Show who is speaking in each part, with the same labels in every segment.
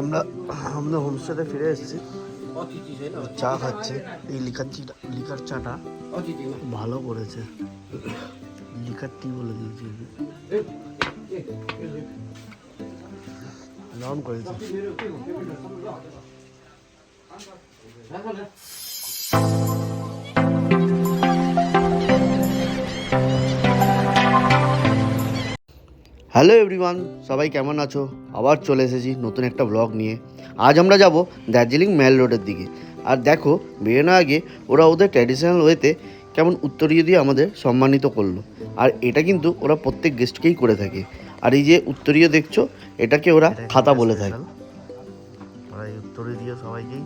Speaker 1: আমরা আমরা হোমস্টেতে ফিরে এসেছি। চা খাচ্ছে। এই লিকার চিটা, লিকার চাটা ভালো করেছে। লিকার টি বলে দিয়েছি নাম করেছে। হ্যালো এভরিওয়ান সবাই কেমন আছো? আবার চলে এসেছি নতুন একটা ব্লগ নিয়ে। আজ আমরা যাব দার্জিলিং মেল রোডের দিকে। আর দেখো বেরোনোর আগে ওরা ওদের ট্র্যাডিশনাল ওয়েতে কেমন উত্তরীয় দিয়ে আমাদের সম্মানিত করল। আর এটা কিন্তু ওরা প্রত্যেক গেস্টকেই করে থাকে। আর এই যে উত্তরীয় দেখছ এটাকে ওরা খাতা বলে থাকে। ওরা এই উত্তরীয় দিয়ে সবাইকেই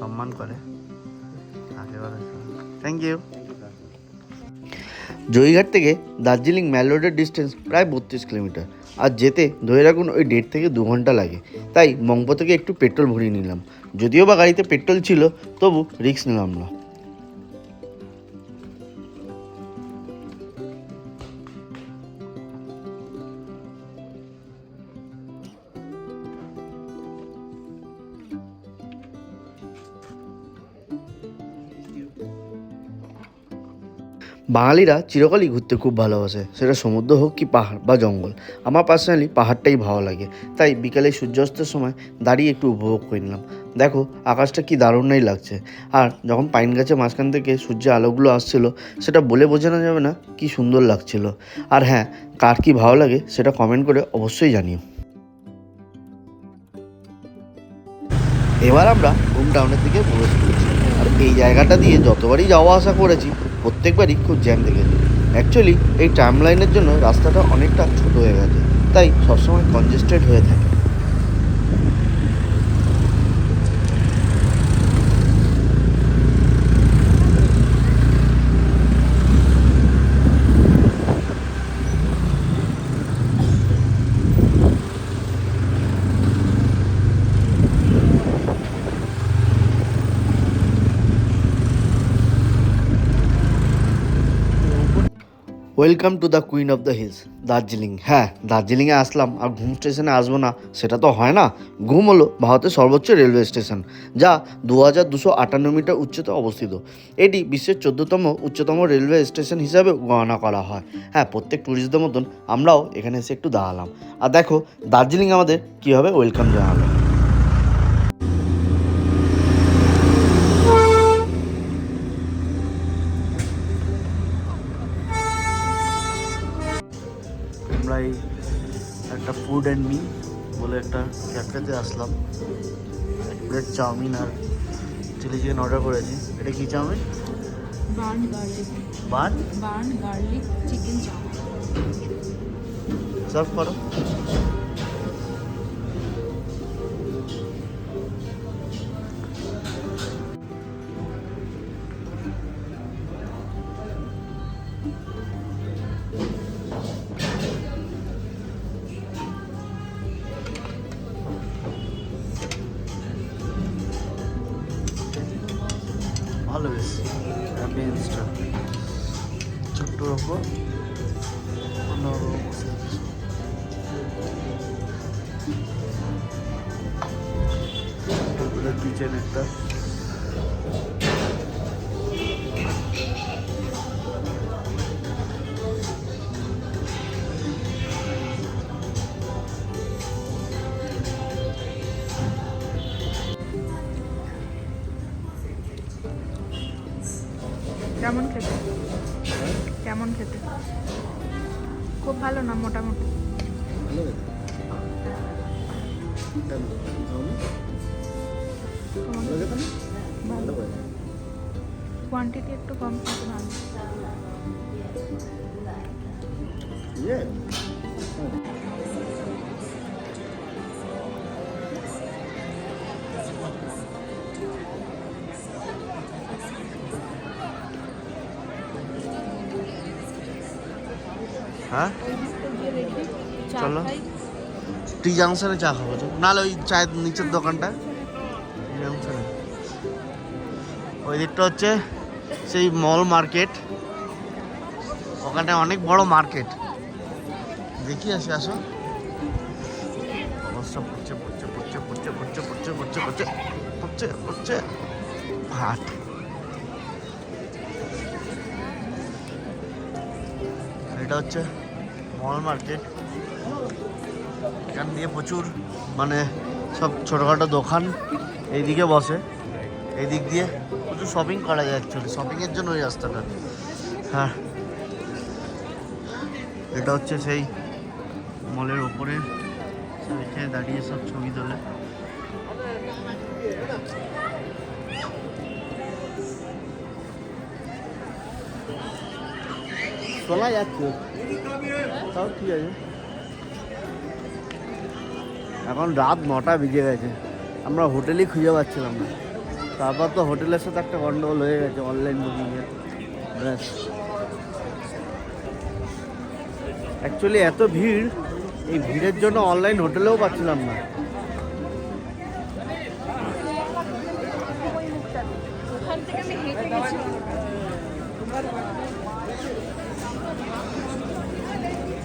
Speaker 1: সম্মান করে। থ্যাংক ইউ জয়ঘাট থেকে দার্জিলিং ম্যাল রোডের ডিস্টেন্স প্রায় বত্রিশ কিলোমিটার। আর যেতে ধরে রাখুন ওই দেড় থেকে দু ঘণ্টা লাগে। তাই মংপো থেকে একটু পেট্রোল ভরিয়ে নিলাম। যদিও বা গাড়িতে পেট্রোল ছিল, তবু রিক্স নিলাম না। বাঙালিরা চিরকালই ঘুরতে খুব ভালোবাসে। সেটা সমুদ্র হোক কি পাহাড় বা জঙ্গল। আমার পার্সোনালি পাহাড়টাই ভালো লাগে। তাই বিকালে সূর্যাস্তের সময় দাঁড়িয়ে একটু উপভোগ করে নিলাম। দেখো, আকাশটা কি দারুণই লাগছে। আর যখন পাইন গাছের মাঝখান থেকে সূর্যের আলোগুলো আসছিল, সেটা বলে বোঝানো যাবে না কি সুন্দর লাগছিল। আর হ্যাঁ কার কি ভালো লাগে সেটা কমেন্ট করে অবশ্যই জানিও। এবার আমরা হোম টাউনের দিকে প্রবেশ আর এই জায়গাটা দিয়ে যতবারই যাওয়া আসা করেছি প্রত্যেকবারই খুব জ্যাম দেখেছি অ্যাকচুয়ালি এই টাইম লাইনের জন্য রাস্তাটা অনেকটা ছোট হয়ে গেছে। তাই সবসময় কনজেস্টেড হয়ে থাকে। Welcome to the queen of the hills Darjeeling হ্যাঁ দার্জিলিংয়ে আসলাম, আর ঘুম স্টেশনে আসব না, সেটা তো হয় না। ঘুম হলো ভারতের সর্বোচ্চ রেলওয়ে স্টেশন যা দু হাজার দুশো আটান্ন মিটার উচ্চতে অবস্থিত। এটি বিশ্বের চোদ্দতম উচ্চতম রেলওয়ে স্টেশন হিসাবে গণনা করা হয়। হ্যাঁ প্রত্যেক ট্যুরিস্টদের মতন আমরাও এখানে এসে একটু দাঁড়ালাম। আর দেখো দার্জিলিং আমাদের কীভাবে ওয়েলকাম জানালো এই একটা ফুড অ্যান্ড মি বলে একটা ক্যাফেতে আসলাম। এক প্লেট চাউমিন আর চিলি চিকেন অর্ডার করেছি। এটা কী chowmein?
Speaker 2: Garlic
Speaker 1: bun?
Speaker 2: Garlic chicken chowmein.
Speaker 1: Serve করো। ভালো বেশ অ্যাম্বিয়েন্সটা ছোট্ট রকম। তারপরে কিচেন একটা।
Speaker 2: খেতে। খুব ভালো না মোটামুটি? ভালো কোয়ান্টিটি একটু কম কিন্তু ভালো
Speaker 1: হ্যাঁ? চলো। টি জাংশনে চা খাব। নাহলে ওই চায়ের নিচের দোকানটা। টি ওই দিকটা হচ্ছে সেই মল মার্কেট ওখানে অনেক বড় মার্কেট দেখি আসি, আসো। অবস্থা পড়ছে পড়ছে পড়ছে পড়ছে
Speaker 3: করছে করছে করছে করছে করছে হাট এটা হচ্ছে মল মার্কেট এখান দিয়ে প্রচুর মানে সব ছোটোখাটো দোকান এইদিকে বসে। এই দিক দিয়ে প্রচুর শপিং করা যায় অ্যাকচুয়ালি শপিংয়ের জন্য ওই রাস্তাটা। হ্যাঁ। এটা হচ্ছে সেই মলের ওপরে এখানে দাঁড়িয়ে সব ছবি তোলে। শোনা যাচ্ছে। তাও ঠিক আছে? এখন রাত নটা বেজে গেছে। আমরা হোটেলই খুঁজে পাচ্ছিলাম না। তারপর তো হোটেলের সাথে একটা গন্ডগোল হয়ে গেছে অনলাইন বুকিংয়ের ব্যাস। অ্যাকচুয়ালি এত ভিড়, এই ভিড়ের জন্য অনলাইন হোটেলেও পাচ্ছিলাম না।
Speaker 4: ওখান থেকে আমি হেঁটে গেছি।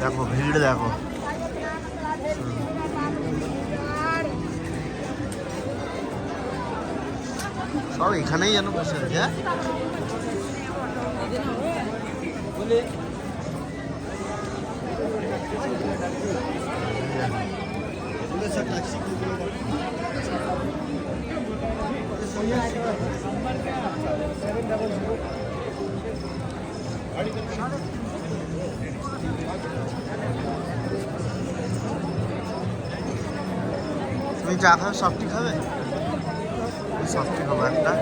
Speaker 3: দেখো ভিড় দেখো। সব এখানেই যেন বসে আছে হ্যাঁ? তুমি চা খাবে সফটি খাবে? সফটি খাব একটা?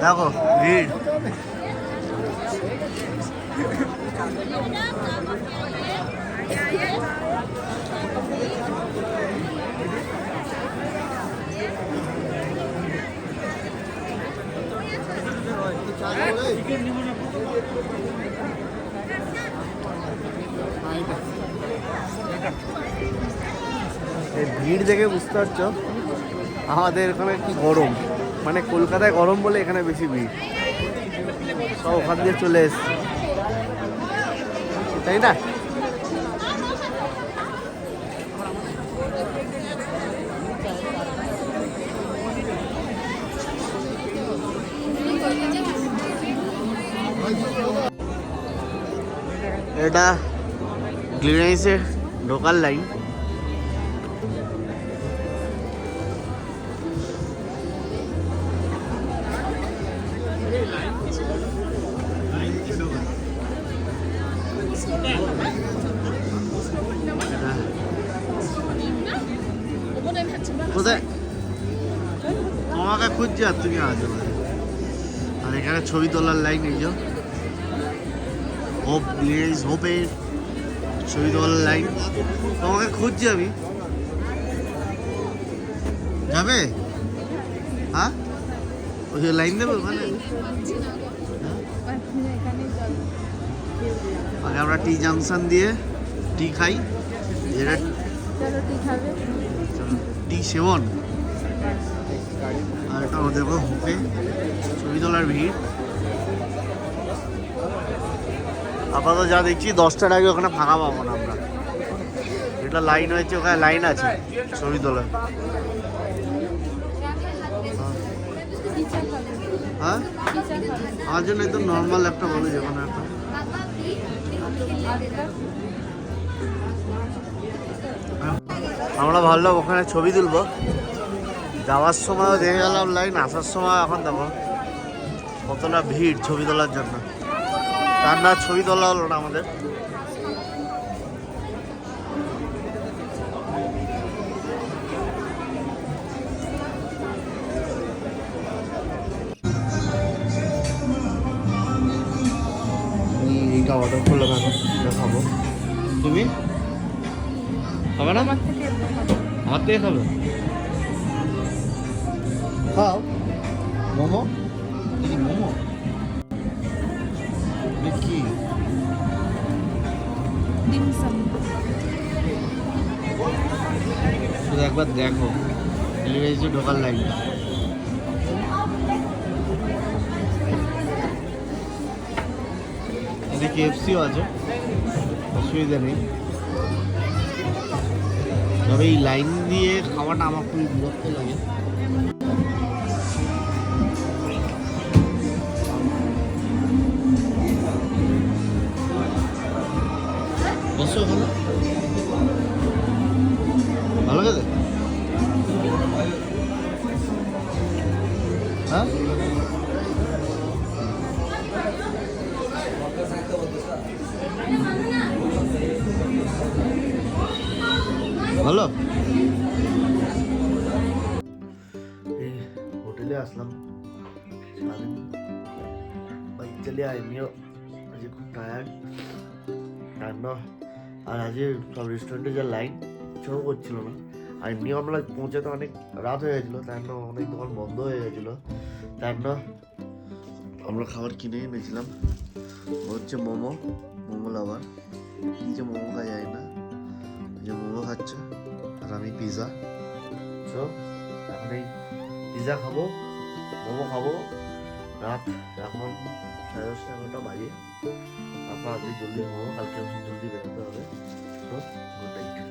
Speaker 3: দেখো ভিড়। এই ভিড় দেখে বুঝতে পারছ? আমাদের এখানে কি গরম? মানে কলকাতায় গরম বলে এখানে বেশি ভিড়। সব ওখান দিয়ে চলে এসছে। তাই না? এটা গ্লিনাইসের ঢোকার লাইন কোথায়? তোমাকে খুঁজছি আর তুমি আছো। আর এখানে ছবি তোলার লাইন এই হোপ প্লিজ হোপের ছবি তোলার লাইন তোমাকে খুঁজছি আমি। যাবে? হ্যাঁ? ওই লাইন দেবে ওখানে? আগে আমরা টি জাংশন দিয়ে টি খাই। যেটা টি সেবন। আর এটা দেখো হোপে ছবি তোলার ভিড়। আপাতত যা দেখছি দশটার আগে ওখানে ফাঁকা পাবো না আমরা। এটা লাইন হয়েছে ওখানে লাইন আছে ছবি তোলার। হ্যাঁ? আমার জন্য একদম নর্মাল একটা বলো যে কোনো একটা। আমরা ভাবলাম ওখানে ছবি তুলব। যাওয়ার সময়ও দেখে গেলাম, লাইন আসার সময় এখন দেখো, কতটা ভিড় ছবি তোলার জন্য। তার না, ছবি তোলা হলো না আমাদের। এইটা অর্ডার করলাম এখন এটা খাব তুমি? খাবে না?
Speaker 4: আমার থেকে খাবে?
Speaker 3: খাও। মোমো? মোমো? কি? শুধু একবার দেখো। ডেলিভারি ঢোকার লাইনটা পাশে কেএফসিও আছে, অসুবিধা নেই। তবে এই লাইন দিয়ে খাওয়াটা আমার খুবই বিরক্ত লাগে।
Speaker 1: ভালো ভালো গেছে হ্যাঁ? ভালো? এই হোটেলে আসলাম। সারাদিন বাইক চালিয়ে আমিও আজকে খুব টায়ার্ড টায়ার্ড না আর আজকে সব রেস্টুরেন্টে যা লাইন শো করছিল না। আর এমনিও আমরা পৌঁছাতে অনেক রাত হয়ে গেছিল তার জন্য অনেক দোকান বন্ধ হয়ে গেছিল তার জন্য আমরা খাবার কিনে এনেছিলাম। হচ্ছে মোমো মোমো লাভার যে মোমো খাওয়া যায় না। যে মোমো খাচ্ছে। আর আমি পিজা সো এখন এই পিজা খাব, মোমো খাব। রাত এখন সাড়ে দশটা, এগারোটা বাজে। আপনার আজকে জলদি হব কালকে জলদি বেরোতে হবে। তো গুড নাইট